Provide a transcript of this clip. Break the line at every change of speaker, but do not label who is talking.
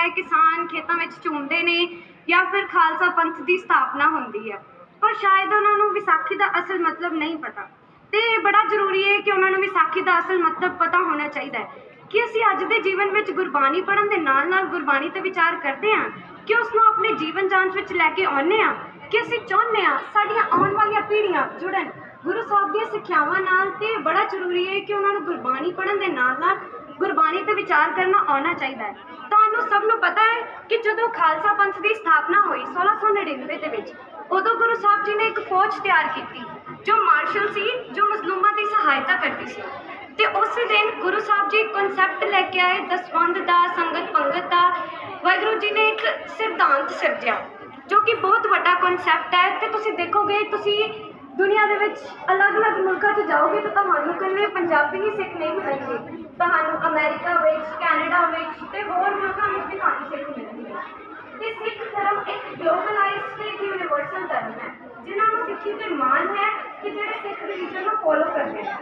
ਹੈ, ਕਿਸਾਨ ਖੇਤਾਂ ਵਿੱਚ ਝੂਮਦੇ ਨੇ ਜਾਂ ਫਿਰ ਖਾਲਸਾ ਪੰਥ ਦੀ ਸਥਾਪਨਾ ਹੁੰਦੀ ਹੈ। ਪਰ ਸ਼ਾਇਦ ਉਹਨਾਂ ਨੂੰ ਵਿਸਾਖੀ ਦਾ ਅਸਲ ਮਤਲਬ ਨਹੀਂ ਪਤਾ। ਤੇ ਇਹ ਬੜਾ ਜ਼ਰੂਰੀ ਹੈ ਕਿ ਉਹਨਾਂ ਨੂੰ ਵਿਸਾਖੀ ਦਾ ਅਸਲ ਮਤਲਬ ਪਤਾ ਹੋਣਾ ਚਾਹੀਦਾ ਹੈ ਕਿ ਅਸੀਂ ਅੱਜ ਦੇ ਜੀਵਨ ਵਿੱਚ ਗੁਰਬਾਣੀ ਪੜ੍ਹਨ ਦੇ ਨਾਲ ਨਾਲ ਗੁਰਬਾਣੀ ਤੇ ਵਿਚਾਰ ਕਰਦੇ ਹਾਂ ਕਿ ਉਸ ਨੂੰ ਆਪਣੇ ਜੀਵਨ ਜਾਂਚ ਵਿੱਚ ਲੈ ਕੇ ਆਉਂਦੇ ਹਾਂ ਕਿ ਅਸੀਂ ਚਾਹੁੰਦੇ ਹਾਂ ਸਾਡੀਆਂ ਆਉਣ ਵਾਲੀਆਂ ਪੀੜ੍ਹੀਆਂ ਜੁੜਨ। ਗੁਰੂ ਸਾਹਿਬ ਦੀਆਂ ਸਿੱਖਿਆਵਾਂ ਨਾਲ ਤੇ ਬੜਾ ਜ਼ਰੂਰੀ ਹੈ ਕਿ ਉਹਨਾਂ ਨੂੰ ਗੁਰਬਾਣੀ ਪੜ੍ਹਨ ਦੇ ਨਾਲ ਨਾਲ ਗੁਰਬਾਣੀ ਤੇ ਵਿਚਾਰ ਕਰਨਾ ਆਉਣਾ ਚਾਹੀਦਾ ਹੈ। ਸਭ ਨੂੰ ਪਤਾ ਹੈ ਕਿ ਜਦੋਂ ਖਾਲਸਾ ਪੰਥ ਦੀ ਸਥਾਪਨਾ ਹੋਈ 1699 ਦੇ ਵਿੱਚ, ਉਦੋਂ ਗੁਰੂ ਸਾਹਿਬ ਜੀ ਨੇ ਇੱਕ ਫੌਜ ਤਿਆਰ ਕੀਤੀ, ਜੋ ਮਾਰਸ਼ਲ ਸੀ, ਜੋ ਮਜ਼ਲੂਮਾਂ ਦੀ ਸਹਾਇਤਾ ਕਰਦੀ ਸੀ। ਤੇ ਉਸੇ ਦਿਨ ਗੁਰੂ ਸਾਹਿਬ ਜੀ ਕਨਸੈਪਟ ਲੈ ਕੇ ਆਏ, ਦਸਵੰਧ ਦਾ, ਸੰਗਤ ਪੰਗਤ ਦਾ। ਵਾਹਿਗੁਰੂ ਜੀ ਨੇ ਇੱਕ ਸਿਧਾਂਤ ਸਿਰਜਿਆ, ਜੋ ਕਿ ਬਹੁਤ ਵੱਡਾ ਕਨਸੈਪਟ ਹੈ। ਤੇ ਤੁਸੀਂ ਦੇਖੋਗੇ, ਤੁਸੀਂ ਦੁਨੀਆ ਦੇ ਵਿੱਚ ਅਲੱਗ-ਅਲੱਗ ਮੁਲਕਾਂ 'ਚ ਜਾਓਗੇ ਤਾਂ ਤੁਹਾਨੂੰ ਇਕੱਲੇ ਪੰਜਾਬੀ ਹੀ ਸਿੱਖ ਨਹੀਂ ਮਿਲਣਗੇ। ਤੁਹਾਨੂੰ ਅਮਰੀਕਾ ਵਿੱਚ ਕੈਨੇਡਾ ਵਿੱਚ ਤੇ ਹੋਰ ਮੁਲਕਾਂ ਵਿੱਚ ਵੀ ਤੁਹਾਨੂੰ ਸਿੱਖ ਮਿਲਣਗੇ ਤੇ ਸਿੱਖ ਧਰਮ ਇੱਕ ਗਲੋਬਲਾਈਜ਼ਡ ਤੇ ਇੱਕ ਯੂਨੀਵਰਸਲ ਧਰਮ ਹੈ ਜਿਨ੍ਹਾਂ ਨੂੰ ਸਿੱਖੀ ਤੇ ਮਾਣ ਹੈ ਕਿ ਜਿਹੜੇ ਸਿੱਖ ਰਿਲੀਜਨ ਨੂੰ ਫੋਲੋ ਕਰਦੇ ਨੇ